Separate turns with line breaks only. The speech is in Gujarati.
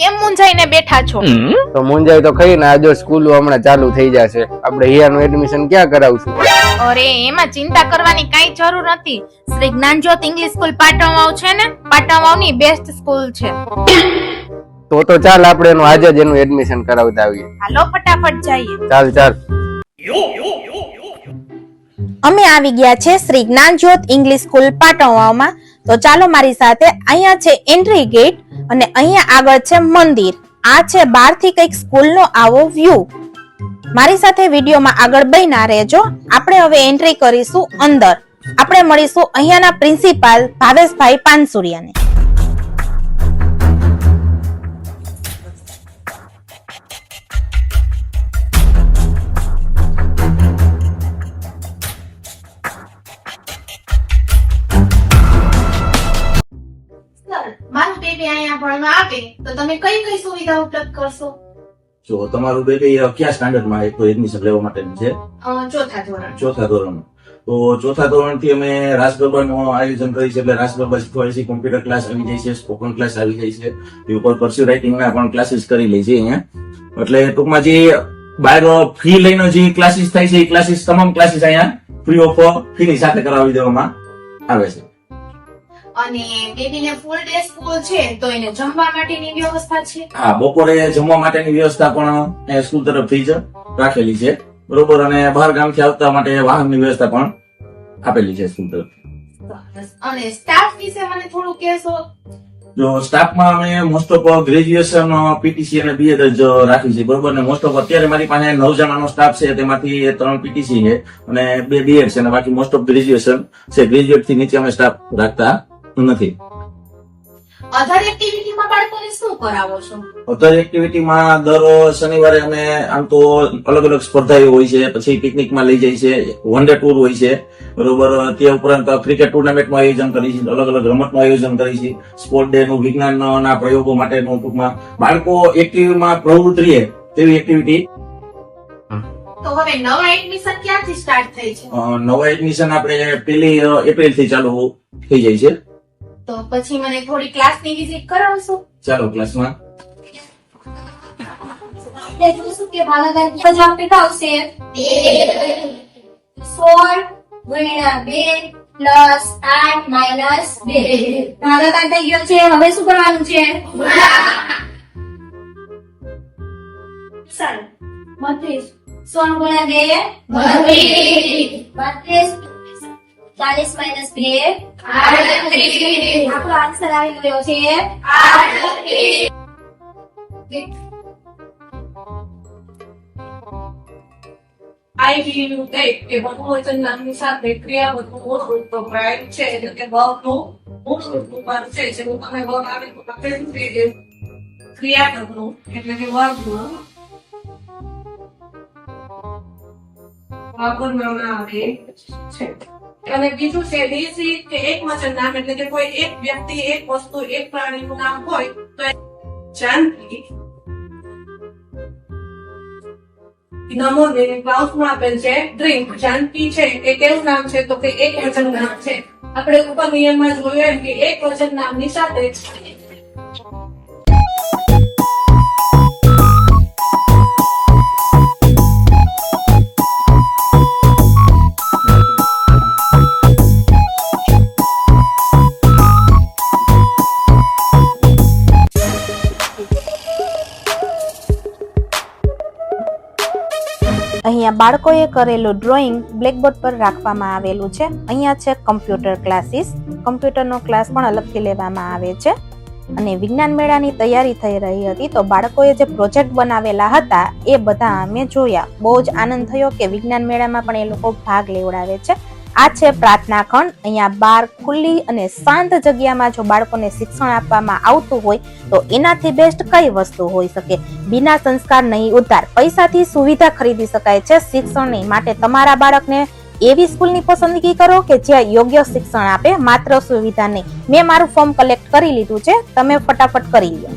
કેમ મુંજાઈને બેઠા છો?
તો મુંજાઈ તો ખરી ને આ સ્કૂલ હમણાં ચાલુ થઈ જશે. આપણે હિયાનું એડમિશન ક્યાં કરાવશું?
અરે એમાં ચિંતા કરવાની કઈ જરૂર નથી. શ્રી જ્ઞાનજ્યોત ઇંગ્લિશ સ્કૂલ પાટણવાવ છે ને? પાટણવાવની બેસ્ટ સ્કૂલ છે.
તો તો ચાલ આપણે એનું આજે જ એનું એડમિશન કરાવતા આવીએ.
હાલો ફટાફટ જઈએ.
ચાલ ચાલ.
અમે આવી ગયા છે શ્રી જ્ઞાનજ્યોત ઇંગ્લિશ સ્કૂલ પાટણવાવમાં. તો ચાલો મારી સાથે અહીંયા છે એન્ટ્રી ગેટ અને અહીંયા આગળ છે મંદિર. આ છે બહારથી કંઈક સ્કૂલનો આવો વ્યૂ મારી સાથે વિડીયોમાં આગળ બન્યા રહેજો. આપણે હવે એન્ટ્રી કરીશું અંદર. આપણે મળીશું અહીંયાના પ્રિન્સિપાલ ભાવેશભાઈ પાનસુરિયાને. બેબી અહીંયા ભણવા આવે તો તમે કઈ કઈ સુવિધા ઉપલબ્ધ કરશો?
જો તમારું બેબી કયા સ્ટાન્ડર્ડમાં એક એડમિશન લેવા માટેનું છે?
ચોથા ધોરણ.
ચોથા ધોરણ તો ચોથા ધોરણથી અમે રાસ ગરબાનું આયોજન કરીએ છે એટલે રાસ ગરબા શીખવાડીએ છીએ કોમ્પ્યુટર ક્લાસ આવી જાય છે સ્પોકન ક્લાસ આવી જાય છે એ ઉપર પર્સ્યુ રાઇટિંગ ના પણ ક્લાસીસ કરી લે છે અહીંયા. એટલે ટૂંકમાં જે બહાર ફી લઈને જે ક્લાસીસ થાય છે એ ક્લાસીસ તમામ ક્લાસીસ અહીંયા ફ્રી ઓફ ફી ની સાથે કરાવી દેવામાં આવે છે.
અને બેબીને ફૂલ ડે સ્કૂલ છે તો એને જમવા માટેની વ્યવસ્થા છે?
હા બપોરે જમવા માટેની વ્યવસ્થા પણ સ્કૂલ તરફથી જ રાખેલી છે. બરોબર અને બહાર ગામથી આવતા માટે વાહનની વ્યવસ્થા પણ આપેલી છે સ્કૂલ તરફ
અને સ્ટાફ વિશે મને થોડું કહેશો?
જો સ્ટાફમાં અમે મોસ્ટ ઓફ ગ્રેજ્યુએશન પીટીસી અને બીએડ જ રાખી છે બરોબર? ને મોસ્ટ ઓફ અત્યારે મારી પાસે નવ જણાનો સ્ટાફ છે તેમાંથી ત્રણ પીટીસી છે અને બે બીએડ છે અને બાકી મોસ્ટ ઓફ ગ્રેજ્યુએશન છે. ગ્રેજ્યુએટથી નીચે અમે સ્ટાફ રાખતા નથી.
અધર એક્ટિવિટીમાં બાળકોને શું કરાવો છો?
અધર એક્ટિવિટીમાં દર શનિવારે અમે આમ તો અલગ અલગ સ્પર્ધાઓ હોય છે પછી પિકનિકમાં લઈ જાય છે વન ડે ટૂર હોય છે. બરોબર તે ઉપરાંત ક્રિકેટ ટુર્નામેન્ટનું આયોજન કરી છે અલગ અલગ રમતનું આયોજન કરી છે સ્પોર્ટ ડે નું વિજ્ઞાનના પ્રયોગો માટેનું ટૂંકમાં બાળકો એક્ટિવમાં પ્રવૃત્તિ રહે તેવી એક્ટિવિટી
તો હવે નવા એડમિશન ક્યાંથી સ્ટાર્ટ થઈ છે?
નવા એડમિશન આપણે પેલી એપ્રિલથી ચાલુ થઈ જાય છે.
તો પછી મને થોડી ક્લાસની વિઝિટ કરાવશો?
ચાલો ક્લાસમાં.
શું કે ભાગાકાર બધા કેટલા સોળ ગુણ્યા બે પ્લસ આઠ માઇનસ બે. ભાગાકાર થઈ ગયો છે હવે શું કરવાનું છે? સારું બત્રીસ. સોળ ગુણ્યા બે? બત્રીસ. ચાલીસ માઇનસ બે. આપણો આન્સર આવી ગયો છે
આઈવીનું કઈ કે બહુવચન નામની સાથે ક્રિયા મૂળ રૂપ વપરાય છે એટલે કે વર્બનું મૂળ રૂપ ઉપર છે જેવું તમે વર્બ આવે તો કહીએ ક્રિયાપદનું એટલે કે વર્બનું વાપરવામાં આવે છે અને બીજું છે ડીસી કે એક વચન નામ એટલે કે કોઈ એક વ્યક્તિ, એક વસ્તુ, એક પ્રાણીનું નામ હોય, તો જાનકી નમોને ક્લાઉસમાં આપેલ છે ડ્રિંક જાનકી છે, એ કેવું નામ છે? તો કે એક વચન નામ છે. આપણે ઉપર નિયમમાં જોયું એમ કે એક વચન નામની સાથે
અહીંયા બાળકોએ કરેલું ડ્રોઈંગ બ્લેકબોર્ડ પર રાખવામાં આવેલું છે. અહીંયા છે કમ્પ્યુટર ક્લાસીસ કમ્પ્યુટરનો ક્લાસ પણ અલગથી લેવામાં આવે છે. અને વિજ્ઞાન મેળાની તૈયારી થઈ રહી હતી તો બાળકોએ જે પ્રોજેક્ટ બનાવેલા હતા એ બધા અમે જોયા. બહુ જ આનંદ થયો કે વિજ્ઞાન મેળામાં પણ એ લોકો ભાગ લેવડાવે છે. આ છે પ્રાર્થના ખંડ અહીંયા બાર ખુલ્લી અને શાંત જગ્યામાં જો બાળકોને શિક્ષણ આપવામાં આવતું હોય, તો એનાથી બેસ્ટ કઈ વસ્તુ હોઈ શકે? બિના સંસ્કાર નહીં ઉતાર પૈસાથી સુવિધા ખરીદી શકાય છે શિક્ષણ નહીં માટે તમારા બાળકને એવી સ્કૂલની પસંદગી કરો કે જ્યાં યોગ્ય શિક્ષણ આપે, માત્ર સુવિધા નહીં. મેં મારું ફોર્મ કલેક્ટ કરી લીધું છે. તમે ફટાફટ કરી લો